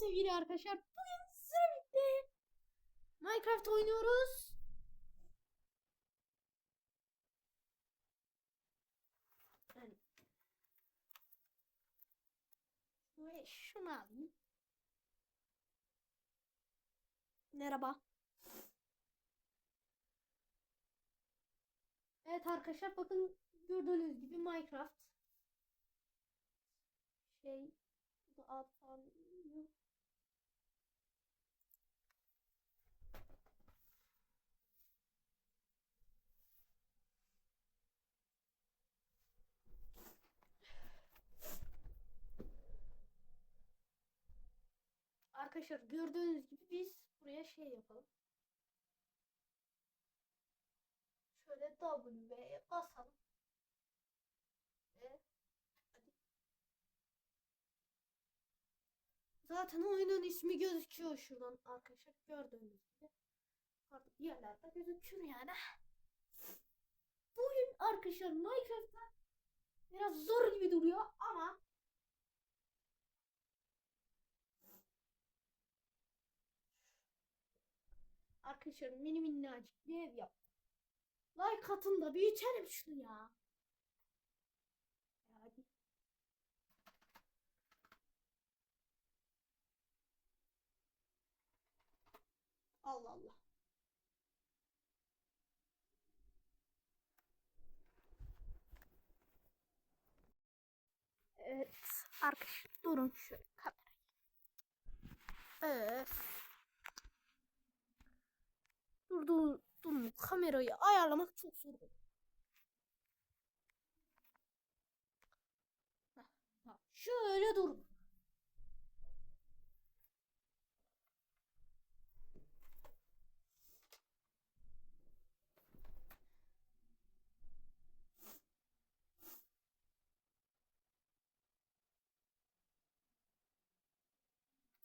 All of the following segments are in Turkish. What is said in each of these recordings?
sevgili arkadaşlar. Bugün sizlerle birlikte Minecraft oynuyoruz. Yani. Ve şunu alayım. Merhaba. Evet arkadaşlar bakın gördüğünüz gibi Minecraft. Şey bu da alt falan yok. Arkadaşlar gördüğünüz gibi biz buraya şey yapalım. Şöyle W'ye basalım. Ve hadi. Zaten oyunun ismi gözüküyor şuradan arkadaşlar gördüğünüz gibi. Artık yerlerde gözüküyor yani. Bugün arkadaşlar Minecraft'ta biraz zor gibi duruyor ama Arkadaşlar mini minnacık bir ev yaptım. Like atın da büyütelim şunu ya. Hadi. Allah Allah. Evet arkadaşlar durun şöyle kamerayı. Öf. Dur dur dur kamerayı ayarlamak çok zor. Bak, Şöyle dur.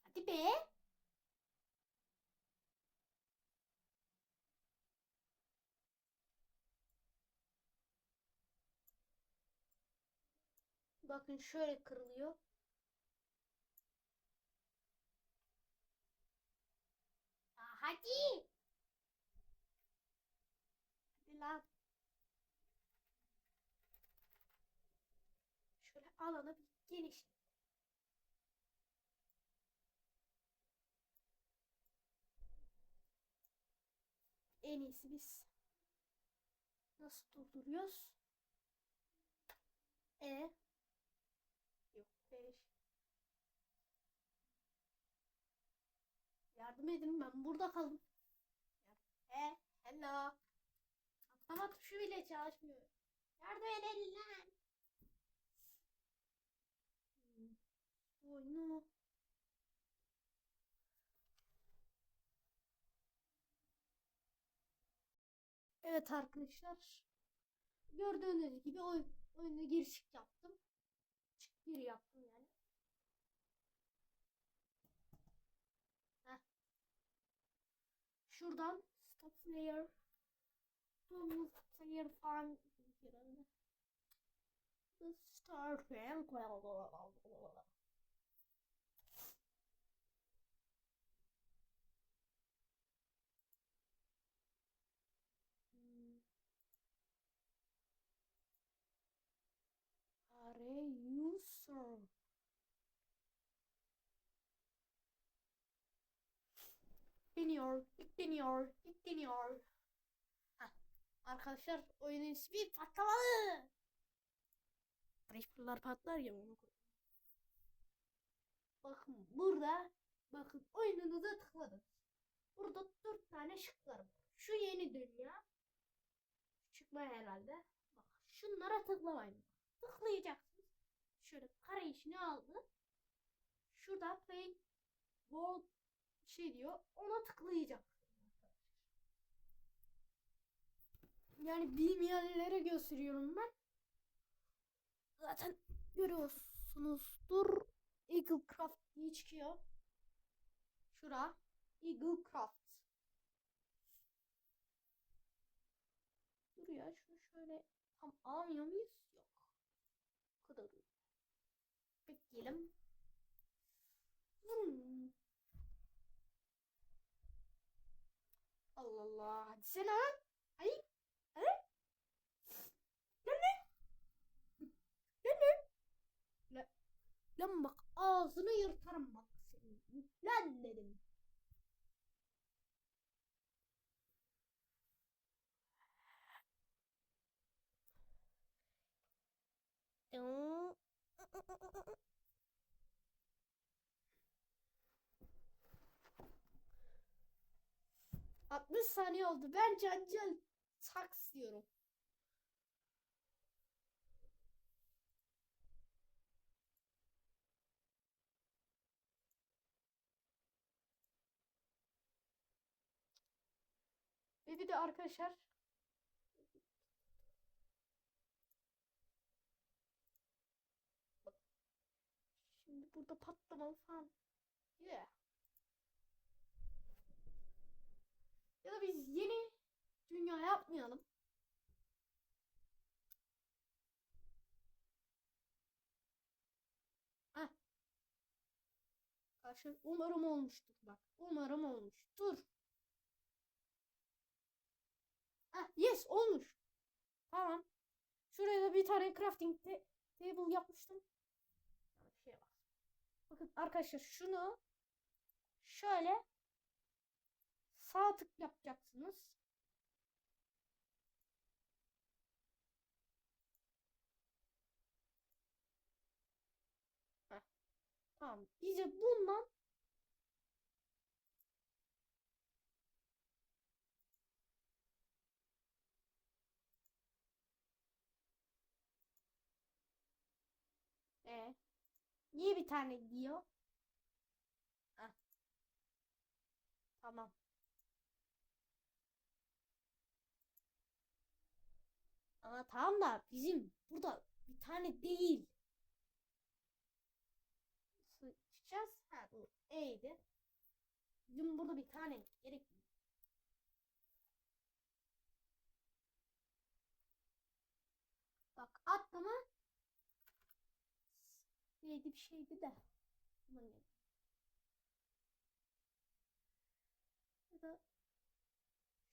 Hadi be. Bakın şöyle kırılıyor. Hadi. Hadi lan. Şöyle alanı bir geniş. En iyisi biz nasıl durduruyoruz? E 5 Yardım edin ben burada kaldım. He, hello. Atlama tuşu bile çalışmıyor. Yardım edin lan. Hmm. Oyunu. Evet arkadaşlar. Gördüğünüz gibi oyun, oyuna giriş yaptım. Gir yaptım yani. Heh. Şuradan stop player player falan herhalde. The Hmm. You sir? Yükleniyor, yükleniyor, yükleniyor. Heh. Arkadaşlar oyunun ismi patlamalı. Creeper'lar patlar ya onu. Bakın burada bakın oyununuza tıkladım. Burada dört tane şık var. Şu yeni dünya. Çıkma herhalde. Bak şunlara tıklamayın tıklayacaksınız. Şöyle kare işini aldı. Şurada play world şey diyor. Ona tıklayacaksınız. Yani bilmeyenlere gösteriyorum ben. Zaten görüyorsunuzdur. Eagle Craft diye çıkıyor. Şura. Eagle Craft. Dur ya şunu şöyle tam alamıyor muyuz? diyelim. Hmm. Allah Allah. Hadi sen ha. Ay. Ay. Lan lan. Lan lan. Lan, lan bak ağzını yırtarım bak senin. Lan dedim. Altmış saniye oldu. Ben cancel saks diyorum. Ve bir de arkadaşlar. Şimdi burada patlamalı falan. Yeah. Ya da biz yeni dünya yapmayalım. Heh. Arkadaşlar umarım olmuştur bak. Umarım olmuştur. Heh, yes olmuş. Tamam. Şuraya da bir tane crafting ta- table yapmıştım. Şeye bak. Bakın arkadaşlar şunu şöyle sağ tık yapacaksınız. Tamam. Bize bundan e niye bir tane diyor? Heh. Tamam. Ama tamam da bizim burada bir tane değil. Sıçacağız. Ha bu E'ydi. Bizim burada bir tane gerekli. Bak atlama. Neydi bir şeydi de.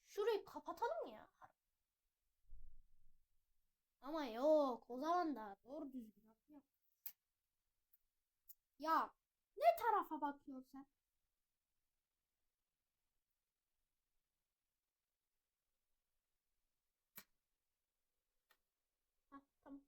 Şurayı kapatalım ya. Ama yok o zaman da doğru düzgün yapıyor. Ya ne tarafa bakıyorsun sen? Hah, tamam.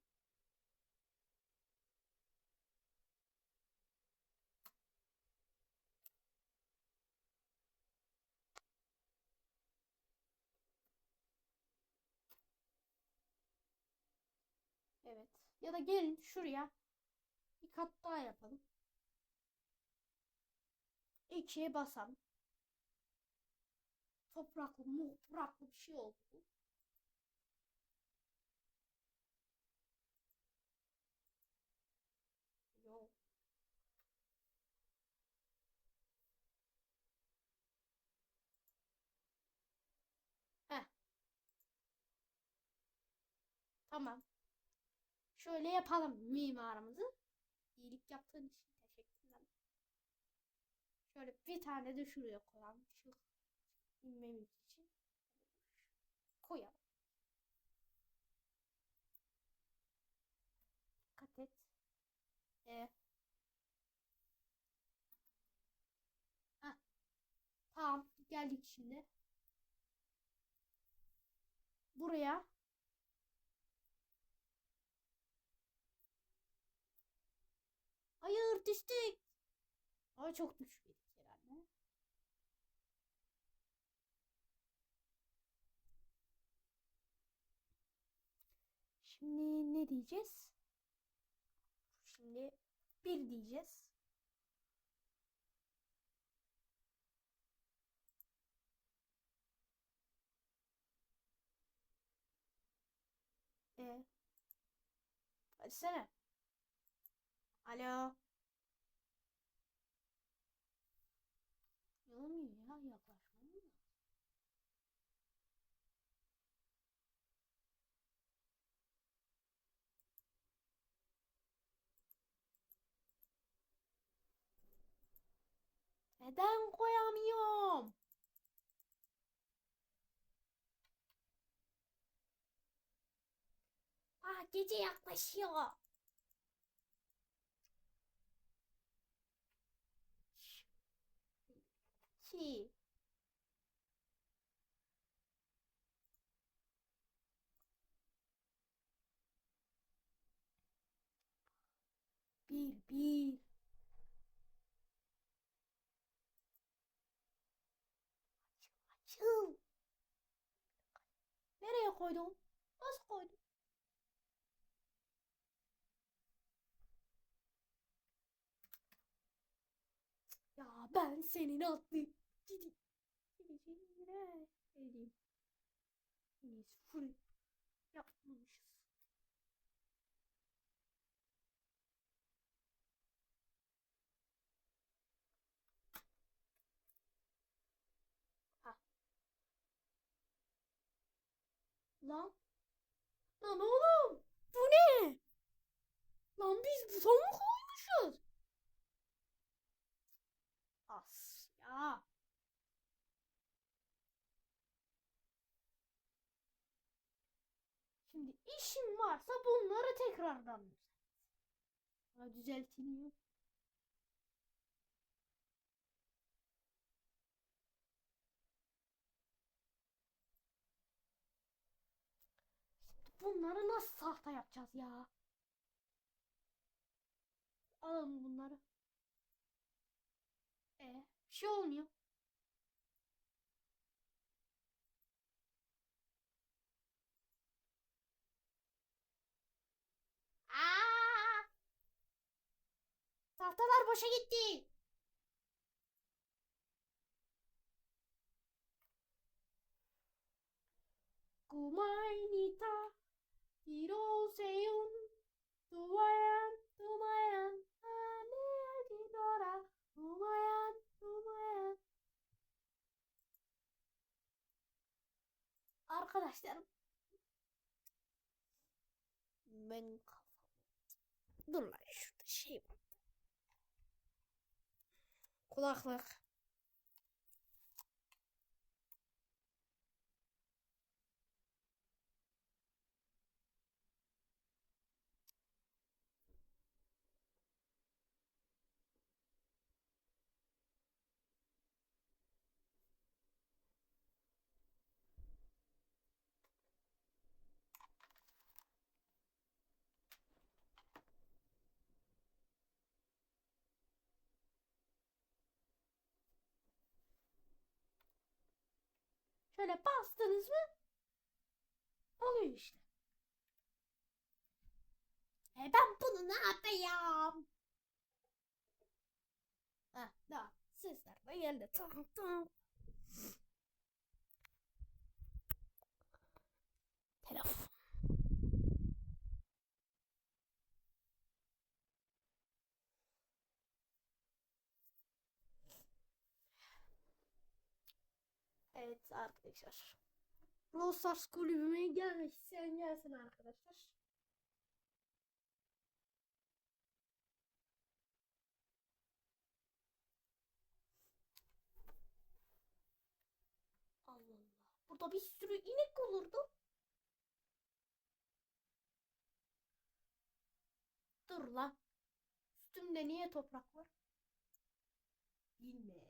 Evet. Ya da gelin şuraya bir kat daha yapalım. İkiye basalım. Topraklı, mopraklı bir şey oldu bu. Tamam. Şöyle yapalım mimarımızı. İyilik yaptığın için teşekkürler. Şöyle bir tane de şuraya koyalım. Şu inmemiz için. Koyalım. Dikkat et. Ee, heh. Tamam geldik şimdi. Buraya Hayır düştük. Ama çok düşmedik herhalde. Şimdi ne diyeceğiz? Şimdi bir diyeceğiz. E. Açsana. Alo. Ne olmuyor ya yaklaşmam mı? Neden koyamıyorum? Ah gece yaklaşıyor. İki. Bir, bir. Açıl. Nereye koydun? Nasıl koydun? Ya ben senin atlayıp gideyim. Gideceğim yere edeyim. Biz full yapmamışız. Lan. Lan oğlum. Bu ne? Lan biz buton mu koymuşuz? As ya. İşim varsa bunları tekrardan düzelt. Şimdi bunları nasıl tahta yapacağız ya? Alalım bunları. E, bir şey olmuyor. Tahtalar boşa gitti. Kumainita Hiroseun Tumayan Tumayan Ane Adidora Tumayan Tumayan Arkadaşlarım ben kafam Dur lan şurada şey var. Kulaklık. Şöyle bastınız mı oluyor işte. E ben bunu ne yapayım? Heh, daha sesler de geldi. Tamam tamam. Telefon. Evet arkadaşlar. Brawl Stars kulübüme gelmek isteyen gelsin arkadaşlar. Allah Allah. Burada bir sürü inek olurdu. Dur lan. Üstümde niye toprak var? Bilmem.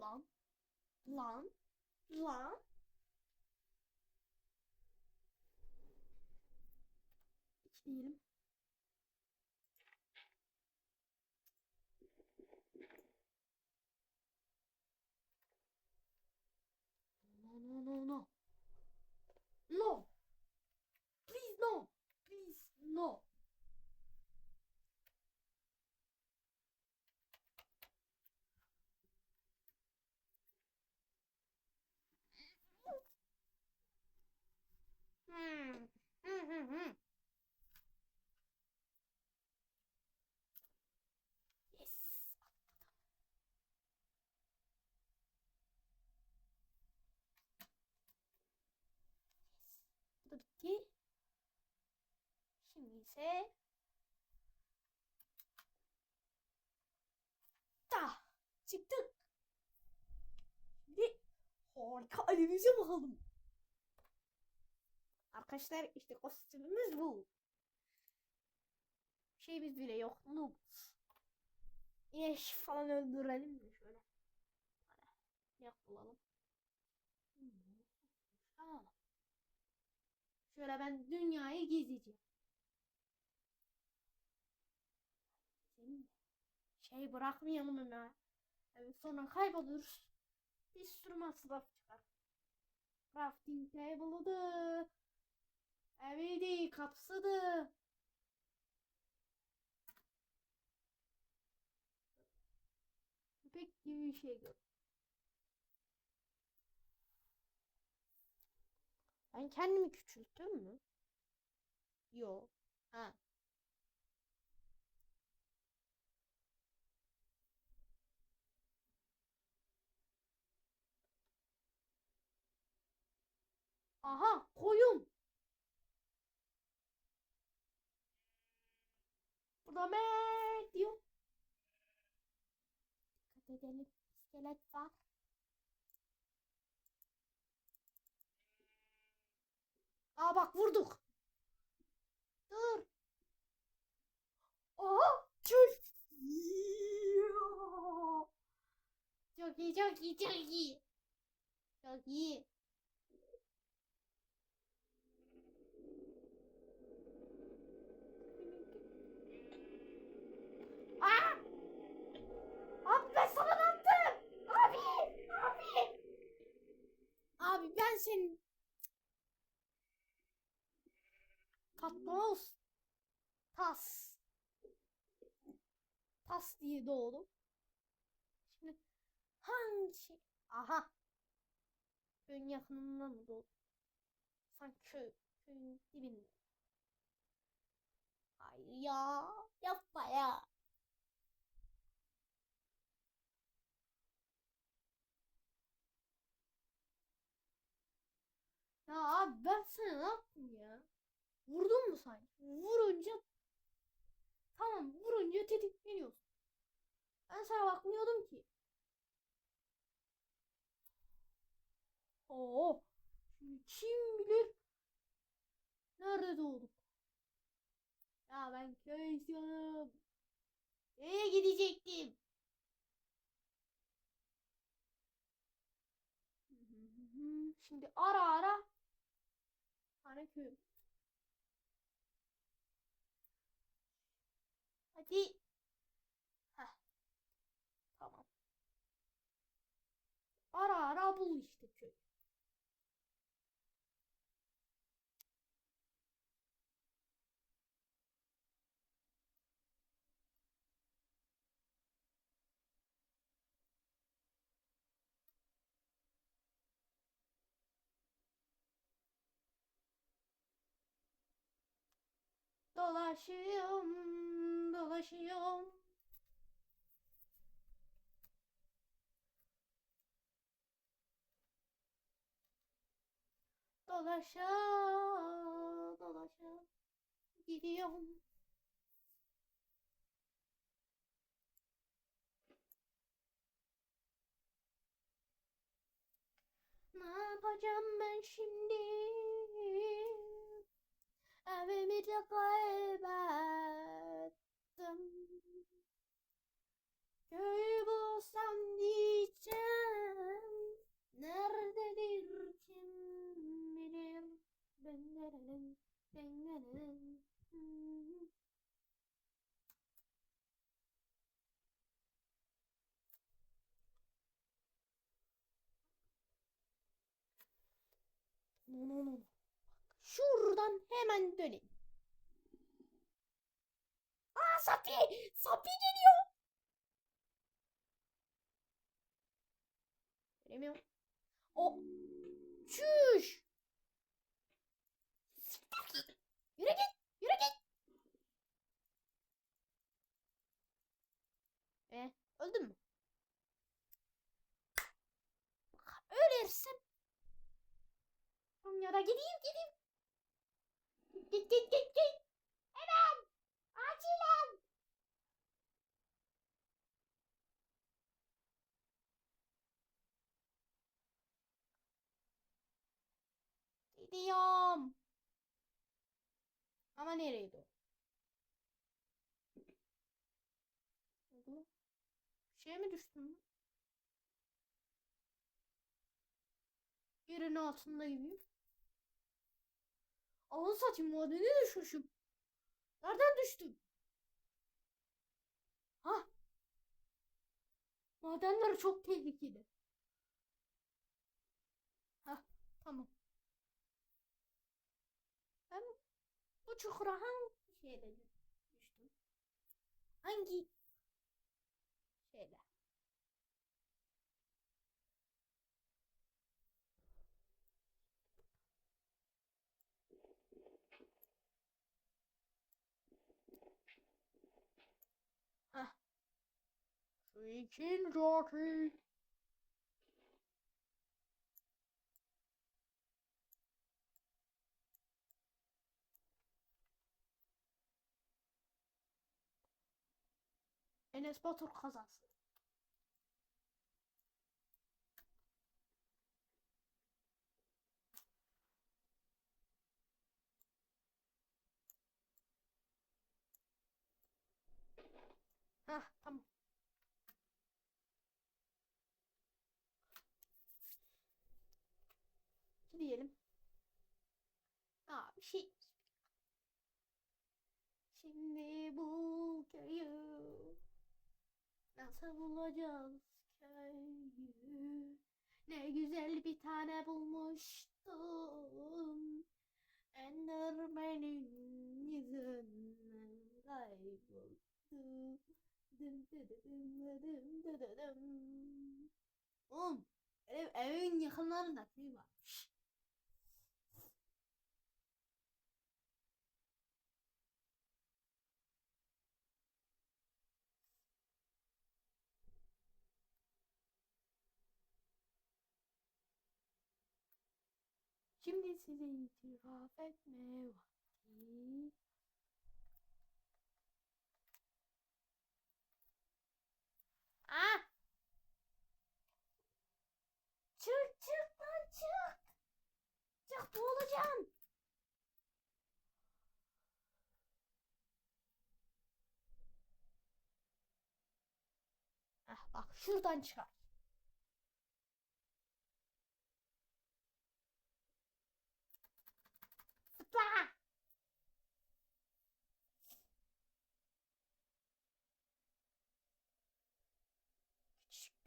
Lan. Lan. Lan. Hiç değilim. No no no no. No. Please no. Please no. Hmm. Yes. Bu da bitti. Neyse. Da çıktık. Şimdi harika elimize bakalım. Arkadaşlar işte kostümümüz bu. Şeyimiz bile yok. Noob. İneş falan öldürelim de şöyle. Ne bulalım. Alalım. Şöyle ben dünyayı gezeceğim. Şey bırakmayalım hemen. Evet, sonra kayboluruz. Bir sürü masraf çıkar. Crafting table'ıdı. Eviydi, kapsıdı. Köpek gibi bir şey gör. Ben kendimi küçülttüm mü? Yo. Ha. Aha koyun. Burada me diyor. Dikkat edelim. İskelet var. Aa bak vurduk. Dur. Aha çöl. Çok iyi çok iyi çok iyi. Çok iyi. Aa! Abi sana ne? Abi! Abi! Abi ben senin Patmos Tas Tas diye doğdum. Şimdi hangi? Aha. Köyün yakınında mı doğdum? Sanki köy, köyün dibinde. Hayır ya. Yapma ya. Ya abi ben sana ne yaptım ya? Vurdun mu sanki? Vurunca tamam vurunca tetikleniyorsun. Ben sana bakmıyordum ki. Oo. Kim bilir nerede doğduk? Ya ben köy istiyorum. Köye gidecektim. Şimdi ara ara tane köy. Hadi. Heh. Tamam. Ara ara bul işte köy. Dolaşıyorum, dolaşıyorum. Dolaşa, dolaşa gidiyorum. Ne yapacağım ben şimdi? Evimi de kaybettim. Köyü bulsam diyeceğim. Nerededir kim bilir? Dengelenin, dengelenin. Hmm. No, no, no. Şuradan hemen dönelim. Aa Sapi! Sapi geliyor. Göremiyorum. O çüş. Yürü git. Yürü git. E, öldün mü? Ölürsün. Ya da gideyim gideyim. Git git git. Hemen. Acilen. Gidiyorum. Ama nereydi o? Şeye mi düştüm? Yerin altında gibiyim. Anı satayım madene düşmüşüm. Nereden düştüm? Ha? Madenler çok tehlikeli. Ha, tamam. Ben bu çukura hangi şeyle düştüm? Hangi şeyle? Hah. İkinci akü. Enes Batur kazası. Hah tamam. Gidelim. Aa bir şey. Şimdi bu köyü nasıl bulacağız köyü? Ne güzel bir tane bulmuştum. Enderman'in yüzünden kayboldu. Dım dı dı dım dı dım dı dı dım. Oğlum ev, evin yakınlarında köy varmış. Şimdi size itiraf etme vakti. Ah! Çık çık lan çık. Çık boğulacaksın. Ah bak şuradan çıkar.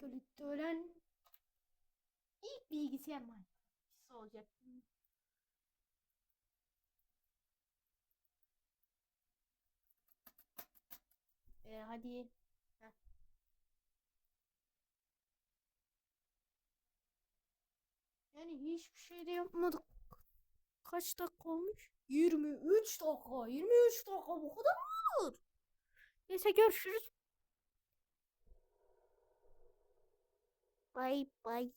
Gölette ölen ilk bilgisayar mühendisi olacak. Ee, hadi. Heh. Yani hiçbir şey de yapmadık. Kaç dakika olmuş? 23 dakika. 23 dakika bu kadar mı olur? Neyse görüşürüz. Bye bye.